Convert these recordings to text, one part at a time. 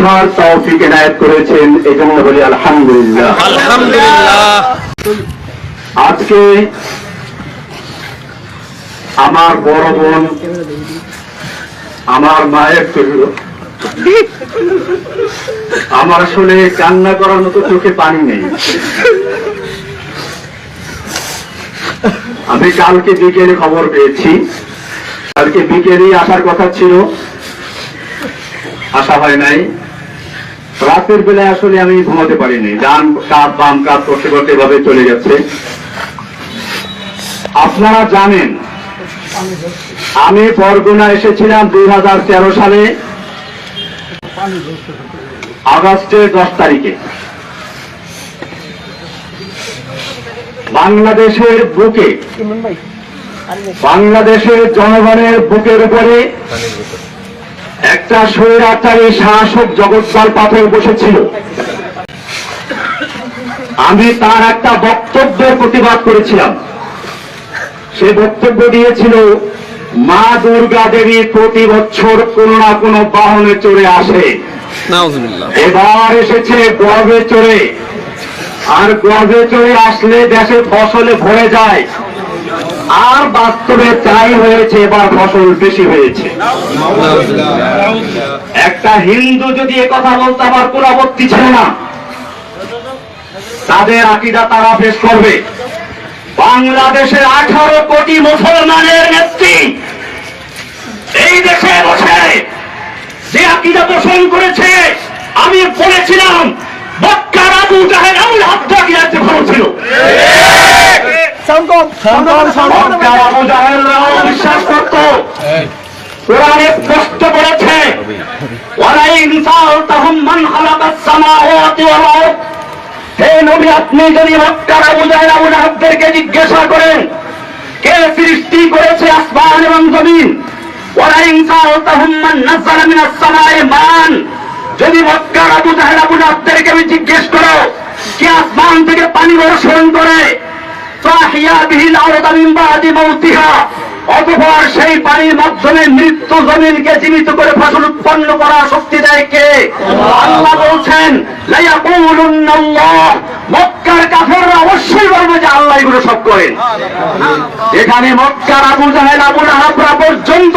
বোঝার তৌফিক এনায়েত করেছেন এই জন্য বলি আলহামদুলিল্লাহ। আলহামদুলিল্লাহ। আজকে আমার বড় বোন আমার মায়ের চরিল আমার আসলে কান্না করার মতো চোখে পানি নেই। আমি কালকে বিকেলে খবর পেয়েছি। কালকে বিকেলেই আসার কথা ছিল। আসা হয় নাই। রাতের বেলায় আসলে আমি ঘুমাতে পারিনি। ডান কাপ, বাম কাপ করতে করতে এভাবে চলে গেছে। আপনারা জানেন, আমি বরগুনা এসেছিলাম দু হাজার তেরো সালে, আগস্টের দশ তারিখে। বাংলাদেশের বুকে, বাংলাদেশের জনগণের বুকের উপরে একটা স্বৈরাচারী শাসক জগৎপাল পাথর বসেছিল। আমি তার একটা বক্তব্যের প্রতিবাদ করেছিলাম। সে বক্তব্য দিয়েছিল মা দুর্গা দেবী প্রতি বছর কোনো না কোনো বাহনে চড়ে আসে। এবার এসেছে গর্বে চড়ে। আর গর্বে চড়ে আসলে দেশে ফসলে ভরে যায়। আর বাস্তবে তাই হয়েছে, এবার ফসল বেশি হয়েছে। একটা হিন্দু যদি কথা বলতে আমার কোন আপত্তি ছিল না, তাদের আকিদা তারা পেশ করবে। বাংলাদেশের আঠারো কোটি মুসলমানের নেত্রী এই দেশে বসে যে আকিদা পোষণ করেছে, আমি বলেছিলাম, মক্কার আবু জাহেল আবুল হাত্তা আকিদাতে ভালো ছিল। বিশ্বাস করত। কোরআনে স্পষ্ট বলেছে মান খালাকাস সামাওয়াতি ওয়াল আরদ। হে নবী আপনি যদি মক্কার আবু জাহেল আবু লাহাবদেরকে জিজ্ঞাসা করেন কে সৃষ্টি করেছে আসমান এবং জমিন? ওয়ালাইন সালতাহুম মান নাযালা মিনাস মান। যদি মক্কার আবু জাহেল আবু লাহাবদেরকে আমি জিজ্ঞেস করো কে আসমান থেকে পানি বর্ষণ করে? অতঃপর সেই পানির মাধ্যমে মৃত্যু জমিনকে জীবিত করে ফসল উৎপন্ন করার শক্তি দেয় কে? আল্লাহ বলছেন অবশ্যই বলবে যে আল্লাহ এগুলো সব করেন। এখানে মক্কার আবু জাহেল, আবু লাহাবরা পর্যন্ত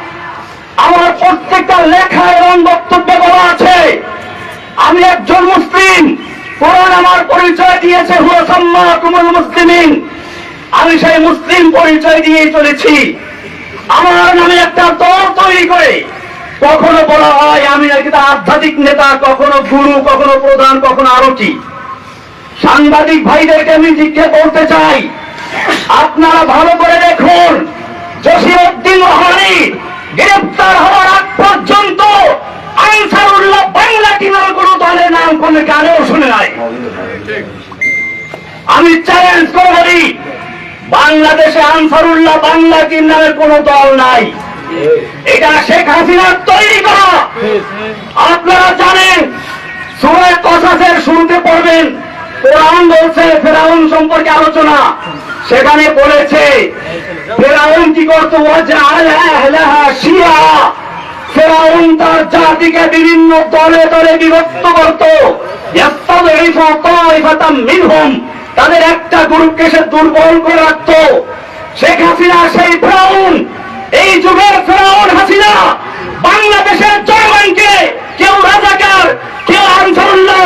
আমার প্রত্যেকটা লেখা এবং বক্তব্য বলা আছে, আমি একজন মুসলিম। কোরআন আমার পরিচয় দিয়েছে হুয়াসাম্মা কুমুল মুসলিমিন। আমি সেই মুসলিম পরিচয় দিয়ে চলেছি। আমার নামে একটা দল তৈরি করে, কখনো বলা হয় আমি একটা আধ্যাত্মিক নেতা, কখনো গুরু, কখনো প্রধান, কখনো আরতি। সাংবাদিক ভাইদেরকে আমি জিজ্ঞেস করতে চাই, আপনারা ভালো করে দেখুন জসিরউদ্দিন রহমানি গ্রেপ্তার হওয়ার আগ পর্যন্ত আনসারুল্লাহ বাংলা টিমের কোন দলের নাম কোন কানেও শুনে নাই। আমি চ্যালেঞ্জ করে বলি, বাংলাদেশে আনসারুল্লাহ বাংলা টিম নামের কোন দল নাই। এটা শেখ হাসিনার তৈরি করা। আপনারা জানেন সুরের কসাসের শুনতে পড়বেন কোরআন বলছে, ফেরাউন সম্পর্কে আলোচনা। সেখানে বলেছে, ফেরাউন কি করতো? ফেরাউন তার জাতিকে বিভিন্ন দলে দলে বিভক্ত করত। তাদের একটা গ্রুপকে সে দুর্বল করে রাখতো। শেখ হাসিনা, সেই ফেরাউন। এই যুগের ফেরাউন হাসিনা, বাংলাদেশের জনগণকে কেউ রাজাকার, কেউ আনসারুল্লাহ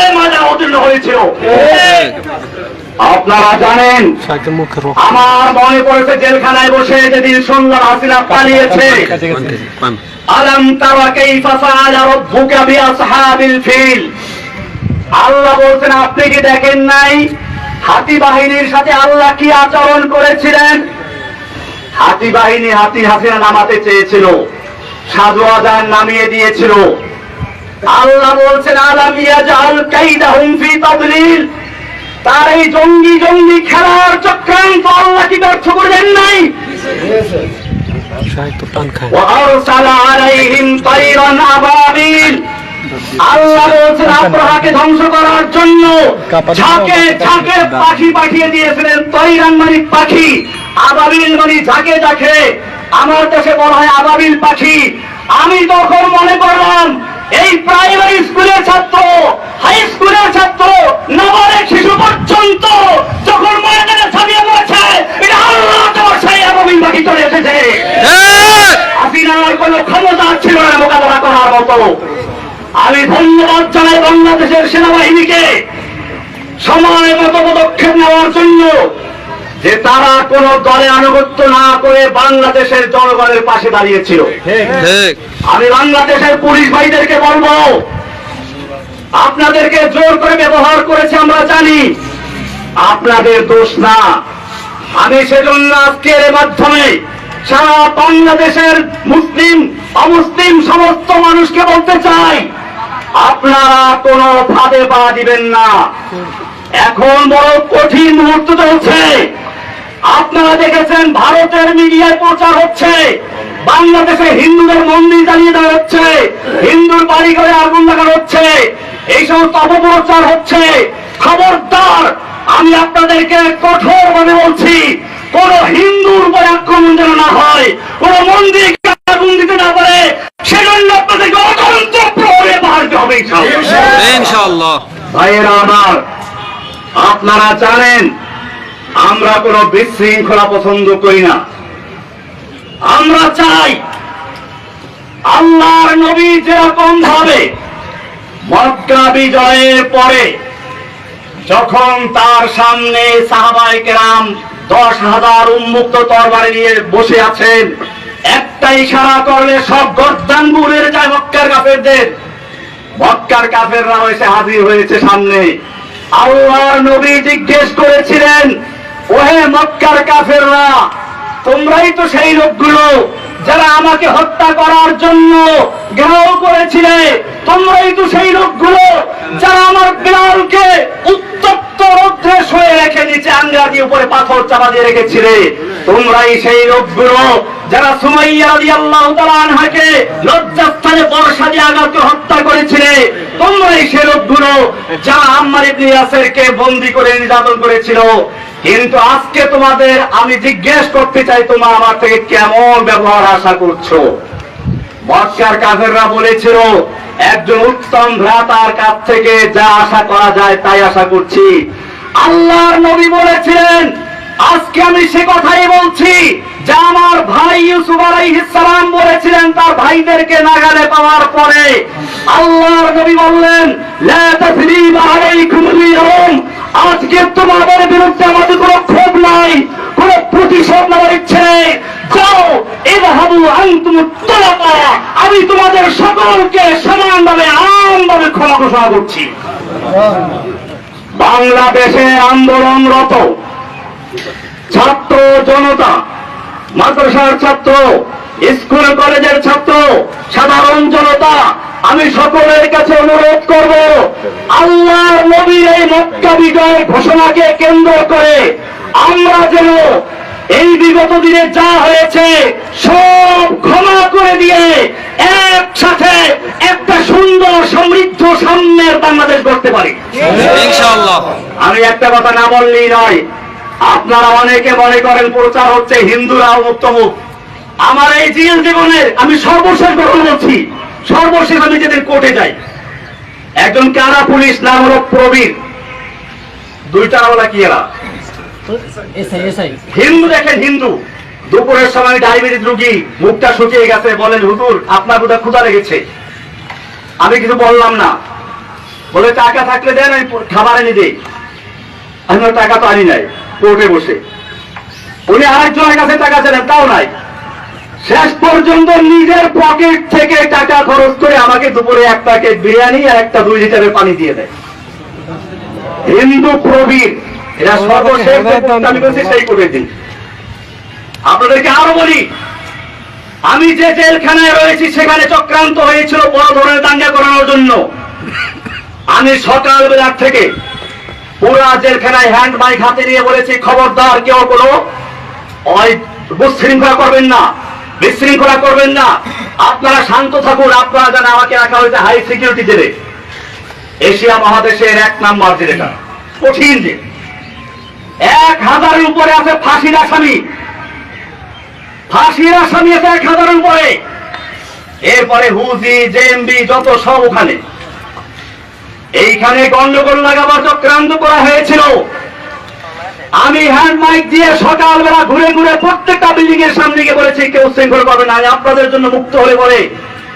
সব একাকার হয়ে অতীর্ণ হয়েছিল। আপনারা জানেন, আমার মনে পড়েছে জেলখানায় বসে যেদিন শুনলাম হাসিনা পালিয়েছে। আলম তারা কাইফা ফাআলা রাব্বুকা বিআসহাবিল ফিল। আল্লাহ বলছেন, আপনি কি দেখেন নাই হাতি বাহিনীর সাথে আল্লাহ কি আচরণ করেছিলেন? হাতি বাহিনী হাতি হাসিনা নামাতে চেয়েছিল সাধু আজান নামিয়ে দিয়েছিল। আল্লাহ বলছেন আলামিয়া জাল কাইদা হুমফি তাদলিল। তার এই জঙ্গি জঙ্গি খেলার চক্রান্ত আল্লাহ কি ব্যর্থ করে দেন নাই ধ্বংস করার জন্য পাখি পাঠিয়ে দিয়েছিলেন তৈরান মানে পাখি আবাবিল মানে ঝাঁকে ঝাঁকে। আমার দেশে বলা হয় আবাবিল পাখি। আমি তখন মনে করলাম এই প্রাইমারি স্কুলের ছাত্র হাই স্কুলের ছাত্র নাবালিক শিশু পর্যন্ত যখন ময়দানে ছাড়িয়ে পড়েছে এটা আল্লাহ তোমার সেই আবাবিল পাখি চলে এসেছে। হাসিনার কোন ক্ষমতা ছিল না মোকাবেলা করার মতো। আমি ধন্যবাদ জানাই বাংলাদেশের সেনাবাহিনীকে। সময় মতো পদক্ষেপ নেওয়ার জন্য যে তারা কোন দলে আনুগত্য না করে বাংলাদেশের জনগণের পাশে দাঁড়িয়েছিল। আমি বাংলাদেশের পুলিশ ভাইদেরকে বলব আপনাদেরকে জোর করে ব্যবহার করেছে আমরা জানি আপনাদের দোষ না। আমি সেজন্য আজকের এর মাধ্যমে সারা বাংলাদেশের মুসলিম অমুসলিম সমস্ত মানুষকে বলতে চাই আপনারা কোনো ভাবে পা দিবেন না। এখন বড় কঠিন মুহূর্ত চলছে। আপনারা দেখেছেন ভারতের মিডিয়ায় প্রচার হচ্ছে। বাংলাদেশে হিন্দুদের মন্দির জ্বালিয়ে দেওয়া হচ্ছে। হিন্দুর বাড়ি ঘরে আগুন লাগানো হচ্ছে। এই সমস্ত অপপ্রচার হচ্ছে। খবরদার আমি আপনাদেরকে কঠোর ভাবে বলছি কোন হিন্দুর উপরে আক্রমণ যেন না হয় কোন মন্দির আগুন দিতে না পারে সেজন্য আপনাদেরকে অতন্ত্র প্রহরে বাড়তে হবে। ইনশাআল্লাহ। ভাইয়েরা আমার আপনারা জানেন আমরা কোন বিশৃঙ্খলা পছন্দ করি না। আমরা চাই আল্লাহর নবী যেরকম ভাবে মক্কা বিজয়ের পরে যখন তার সামনে সাহাবাই কেরাম দশ হাজার উন্মুক্ত তরবারি নিয়ে বসে আছেন, একটা ইশারা করলে সব গর্দান যায় মক্কার কাফেরদের। মক্কার কাফেররা এসে হাজির হয়েছে সামনে। আল্লাহর নবী জিজ্ঞেস করেছিলেন ওহে মক্কার কাফেররা, তোমরাই তো সেই লোকগুলো যারা আমাকে হত্যা করার জন্য ঘেরাও করেছিলে। তোমরাই তো সেই লোকগুলো যারা আমার বিড়ালকে উত্তপ্ত রৌদ্রে শুয়ে রেখে নিচে আঙ্গা দিয়ে উপরে পাথর চাপা দিয়ে রেখেছিলে। তোমরাই সেই লোকগুলো যারা সুমাইয়া রাদিয়াল্লাহু তাআলা আনহাকে লজ্জাস্থানে বর্ষা দিয়ে আঘাত হত্যা করেছিলে, তোমরাই সে লোকগুলো যারা আম্মার ইবনে ইয়াসিরকে বন্দী করে নির্যাতন করেছিল। কিন্তু আজকে তোমাদের আমি জিজ্ঞেস করতে চাই, তোমরা আমার থেকে কেমন ব্যবহার আশা করছ? বর্ষার কাফেররা বলেছিল, একজন উত্তম ভ্রাতার কাছ থেকে যা আশা করা যায় তাই আশা করছি। আল্লাহর নবী বলেছিলেন আজকে আমি সে কথাই বলছি যা আমার ভাই ইউসুফ সালাম বলেছিলেন তার ভাইদেরকে নাগালে পাওয়ার পরে। আল্লাহর নবী বললেন আজকে তোমাদের বিরুদ্ধে আমাদের কোনো ক্ষোভ নাই, কোনো প্রতিশোধ নেওয়ার ইচ্ছে নেই। যাও আনতুম তোলাকা আমি তোমাদের সকলকে সমানভাবে আমভাবে ক্ষমা ঘোষণা করছি। বাংলাদেশে আন্দোলনরত ছাত্র জনতা মাদ্রাসার ছাত্র স্কুল কলেজের ছাত্র সাধারণ জনতা আমি সকলের কাছে অনুরোধ করব আল্লাহর নবীর এই মক্কা বিজয় ঘোষণাকে কেন্দ্র করে আমরা যেন এই বিগত দিনে যা হয়েছে সব ক্ষমা করে দিয়ে একসাথে একটা সুন্দর সমৃদ্ধ সাম্যের বাংলাদেশ গড়তে পারি। আমি একটা কথা না বললেই নয় আপনারা অনেকে মনে করেন প্রচার হচ্ছে হিন্দুরা মুখ আমার এই জেল জীবনের আমি সর্বশেষ ঘটনা বলছি। সর্বশেষ আমি যেদিন কোর্টে যাই একজন কারা পুলিশ নাম হলো প্রবীর। দুইটা বলা কি এরা? হিন্দু দেখেন হিন্দু। দুপুরের সময় ডায়াবেটিস রুগী মুখটা শুকিয়ে গেছে বলেন হুজুর আপনার বোধহয় ক্ষুধা লেগেছে। আমি কিছু বললাম না। বলে টাকা থাকলে দেন আমি খাবার এনে দিই। আমি টাকা তো আনি নাই। কোর্টে বসে। উনি আরেকজনের কাছে টাকা চাইলেন, তাও নাই। শেষ পর্যন্ত নিজের পকেট থেকে টাকা খরচ করে আমাকে দুপুরে এক প্যাকেট বিরিয়ানি আর একটা দুই লিটারের পানি দিয়ে দেয়। হিন্দু প্রবীর এরা সর্বশেষ সেই করে দিন। আপনাদেরকে আরও বলি, আমি যে জেলখানায় রয়েছি, সেখানে চক্রান্ত হয়েছিল বড় ধরনের দাঙ্গা করানোর জন্য। আমি সকালবেলা থেকে পুরা জেলখানায় হ্যান্ড মাইক হাতে নিয়ে বলেছি, খবরদার কেউ কোনো বিশৃঙ্খলা করবেন না, বিশৃঙ্খলা করবেন না। আপনারা শান্ত থাকুন, আপনারা জানেন আমাকে রাখা হয়েছে হাই সিকিউরিটি জেলে। এশিয়া মহাদেশের এক নাম্বার জেলেটা কঠিন জেল। এক হাজারের উপরে আছে ফাঁসির আসামি। ফাঁসির আসামি আছে এক হাজারের উপরে। এরপরে হুজি, জেএমবি, যত সব ওখানে। এইখানে গন্ডগোল লাগাবার চক্রান্ত করা হয়েছিল। আমি হ্যান্ড মাইক দিয়ে সকালবেলা ঘুরে ঘুরে প্রত্যেকটা বিল্ডিং এর সামনে গিয়ে বলেছি কেউ শৃঙ্খল করবে না আপনাদের জন্য মুক্ত হলে বলে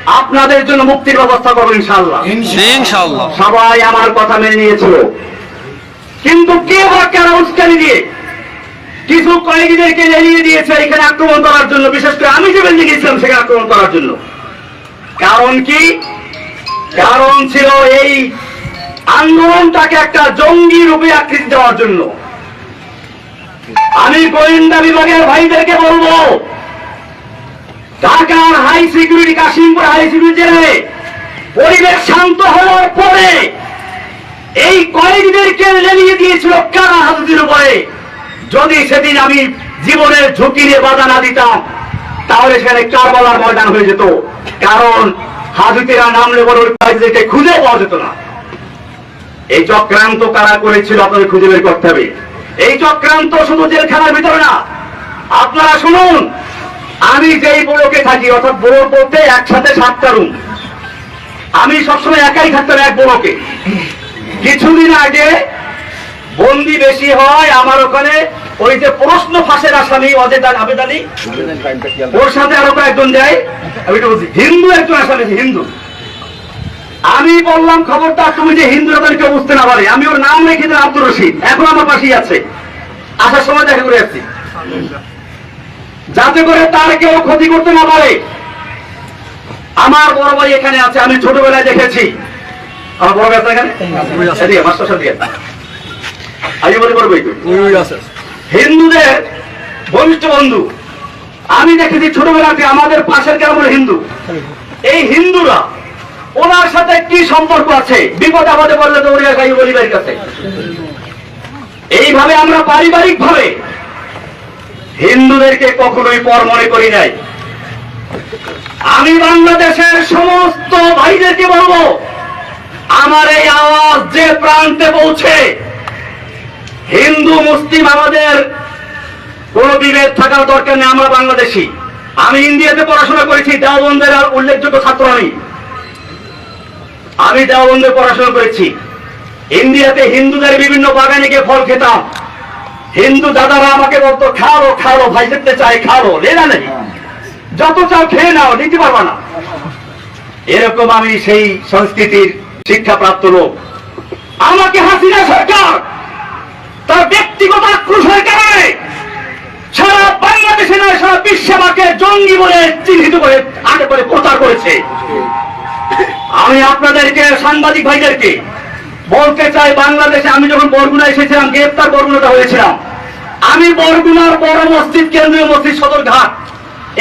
আপনাদের জন্য মুক্তির ব্যবস্থা করব ইনশাল্লাহ সবাই আমার কথা মেনে নিয়েছিল। কিন্তু কে বা কেন উস্কানি দিয়ে কিছু কয়েদিদেরকে এড়িয়ে দিয়েছে এখানে আক্রমণ করার জন্য? বিশেষ করে আমি যে বেঁধে গেছিলাম সেখানে আক্রমণ করার জন্য। কারণ কি? কারণ ছিল এই আন্দোলনটাকে একটা জঙ্গি রূপে আকৃতি দেওয়ার জন্য। আমি গোয়েন্দা বিভাগের ভাইদেরকে বলব, ঢাকার high security Kashimpur high security জেলে পরিবেশ শান্ত হওয়ার পরে এই কয়েদিদেরকে লেলিয়ে দিয়েছিল কারা হাজুদের উপরে? যদি সেদিন আমি জীবনের ঝুঁকি নিয়ে বাধা না দিতাম, তাহলে সেখানে কারবালার ময়দান হয়ে যেত। কারণ হাজুতেরা নামলে বড় খুঁজে পাওয়া যেত না। এই চক্রান্ত কারা করেছিল আপনাদের খুঁজে বের করতে হবে। এই চক্রান্ত শুধু জেলখানার ভিতরে না। আপনারা শুনুন আমি যেই বড়কে থাকি অর্থাৎ বড় বলতে একসাথে সাতটা রুম আমি সবসময় একাই থাকতাম এক বড়কে কিছুদিন আগে বন্দি বেশি হয় আমার ওখানে ওই যে প্রশ্ন ফাঁসের আসামি অজেদ আল আবেদ আলী ওর সাথে আরও কয়েকজন যায়। আমি হিন্দু একজন আসামি হিন্দু। আমি বললাম খবরটা তুমি যে হিন্দু তাদের কেউ বুঝতে না পারে আমি ওর নাম রেখে দিলাম আব্দুর রশিদ। এখন আমার পাশেই আছে। আসার সময় দেখা করে আসছি। যাতে করে তার কেউ ক্ষতি করতে না পারে। আমার বড় ভাই এখানে আছে আমি ছোটবেলায় দেখেছি। আমার বড় ভাই এখানে। আমি বলে বলব একটু। হিন্দুদের ঘনিষ্ঠ বন্ধু। আমি দেখেছি ছোটবেলাতে আমাদের পাশের হলো হিন্দু। এই হিন্দুরা ওনার সাথে কি সম্পর্ক আছে? বিপদ আপদে বললে তো ওরা গাই বলিবার কাছে। এইভাবে আমরা পারিবারিক ভাবে হিন্দুদেরকে কখনোই পর মনে করি নাই। আমি বাংলাদেশের সমস্ত ভাইদেরকে বলব, আমার এই আওয়াজ যে প্রান্তে পৌঁছে, হিন্দু, মুসলিম আমাদের কোন বিভেদ থাকার দরকার নেই, আমরা বাংলাদেশি। আমি ইন্ডিয়াতে পড়াশোনা করেছি, দেওবন্দের আর উল্লেখযোগ্য ছাত্র আমি। আমি দেওবন্দে পড়াশোনা করেছি। ইন্ডিয়াতে হিন্দুদের বিভিন্ন বাগানে গিয়ে ফল খেতাম। হিন্দু দাদারা আমাকে বলতো খাও খাও ভাই যেতে চাই খাও লেনা নেই। যত চাও খেয়ে নাও, নিতে পারবা না। এরকম আমি সেই সংস্কৃতির শিক্ষাপ্রাপ্ত লোক। আমাকে হাসিনা সরকার তার ব্যক্তিগত আক্রোশের কারণে সারা বাংলাদেশে নয়, সারা বিশ্বে আমাকে জঙ্গি বলে চিহ্নিত করে, আগে করে প্রচার করেছে। আমি আপনাদেরকে সাংবাদিক ভাইদেরকে বলতে চাই বাংলাদেশে আমি যখন বরগুনা এসেছিলাম গ্রেপ্তার বরগুনাটা হয়েছিলাম। আমি বরগুনার বড় মসজিদ কেন্দ্রীয় মসজিদ সদরঘাট।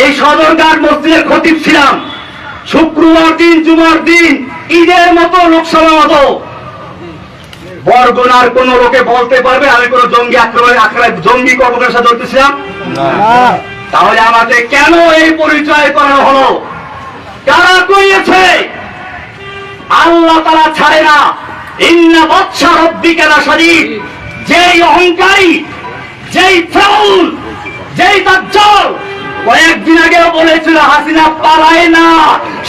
এই সদরঘাট মসজিদের খতিব ছিলাম। শুক্রবার দিন জুমার দিন ঈদের মতো লোকসভা মতো বরগুনার কোন লোকে বলতে পারবে আমি কোন জঙ্গি আক্রমণের আখড়ায় জঙ্গি কর্মকার সাথে ধরতেছিলাম তাহলে আমাকে কেন এই পরিচয় করা হলো? কারা করিয়েছে? আল্লাহ তারা ছাড়ে না। ইন্না রব্বিকা যেই অহংকারী যেই ফেউল যেই দাজ্জাল কয়েকদিন আগেও বলেছিল হাসিনা পালায় না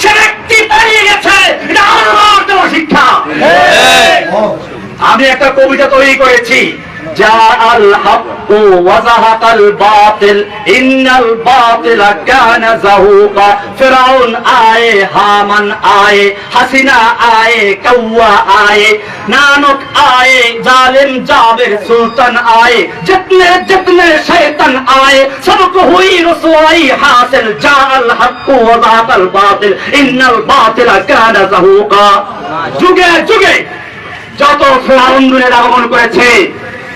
সে ব্যক্তি পালিয়ে গেছে এটা আল্লাহর দেওয়া শিক্ষা। আমি একটা কবিতা তৈরি করেছি। جاء الحق وزهق الباطل إن الباطل كان زهوقا فرعون آئے هامن آئے حسنا آئے کوا آئے نانک آئے ظالم جابر سلطن آئے جتنے جتنے شیطن آئے سب کو ہوئی رسوائی حاصل جاء الحق وزهق الباطل إن الباطل كان زهوقا যুগে যুগে যত ফেরাউন আগমন করেছে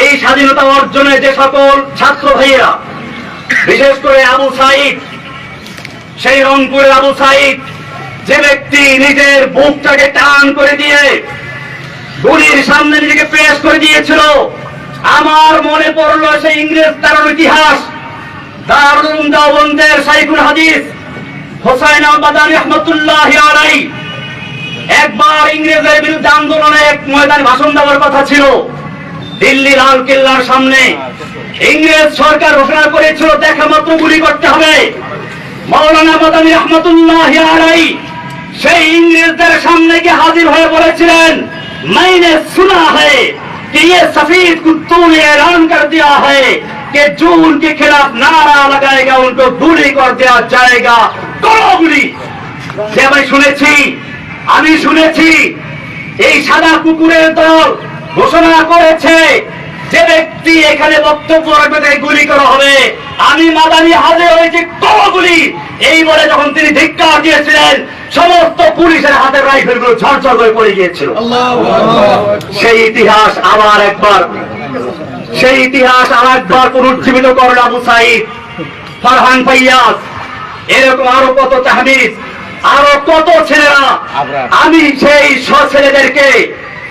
এই স্বাধীনতা অর্জনে যে সকল ছাত্র ভাইয়েরা, বিশেষ করে আবু সাইদ, সেই রংপুরের আবু সাইদ, যে ব্যক্তি নিজের বুকটাকে টান করে দিয়ে গুলির সামনে নিজেকে পেশ করে দিয়েছিল, আমার মনে পড়ল সেই ইংরেজ তার ইতিহাস। দারুল দাওবন্দের সাইকুল হাদিস, হোসাইন আহমদানি রহমতুল্লাহ একবার ইংরেজের বিরুদ্ধে আন্দোলনে এক ময়দানে ভাষণ দেওয়ার কথা ছিল। দিল্লি লাল কেল্লার সামনে ইংরেজ সরকার ঘোষণা করেছিল দেখা মাত্র গুলি করতে হবে মৌলানা মাদানী রহমতুল্লাহ আলাই সেই ইংরেজদের সামনে গিয়ে হাজির হয়ে বলেছিলেন मैंने सुना है कि ये सफेद कुत्तों ने ऐलान कर दिया है कि जो उनके खिलाफ नारा लगाएगा उनको गुली कर दिया जाएगा करो गुली যে আমি শুনেছি আমি শুনেছি এই সাদা কুকুরের দল ঘোষণা করেছে যে ব্যক্তি এখানে বক্তব্য রাখবে তাকে গুলি করা হবে। আমি মাদানি হাজে হয়েছি গুলি এই বলে যখন তিনি ধিক্কার দিয়েছিলেন সমস্ত পুলিশের হাতের রাইফেলগুলো ঝরঝর করে পড়ে গিয়েছিল। সেই ইতিহাস আবার একবার সেই ইতিহাস আর একবার পুনরুজ্জীবিত করেন আবু সাইদ ফারহান ফাইয়াজ এরকম আরও কত তাহমিদ আরও কত ছেলেরা। আমি সেই ছেলেদেরকে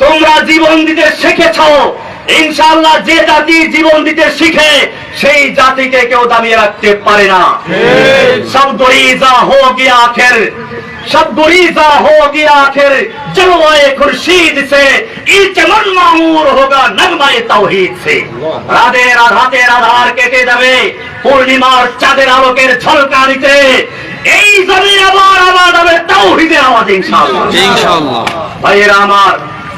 তোমরা জীবন দিতে শিখেছ ইনশাল্লাহ যে জাতি জীবন দিতে শিখে সেই জাতিকে কেউ দামিয়ে রাখতে পারে না। সব দরিজা হো গিয়া আখের। সব দরিজা হো গিয়া আখের। জলওয়ায়ে খুরশিদ সে মামুর হোগা নগমায়ে তাওহীদ সে। রাধে আধাতের আধার কেটে যাবে পূর্ণিমার চাঁদের আলোকের ঝলকানিতে। এই জমিন আবার আবার হবে তাওহীদের আওয়াজ ইনশাআল্লাহ। ইনশাআল্লাহ। ভাইয়েরা আমার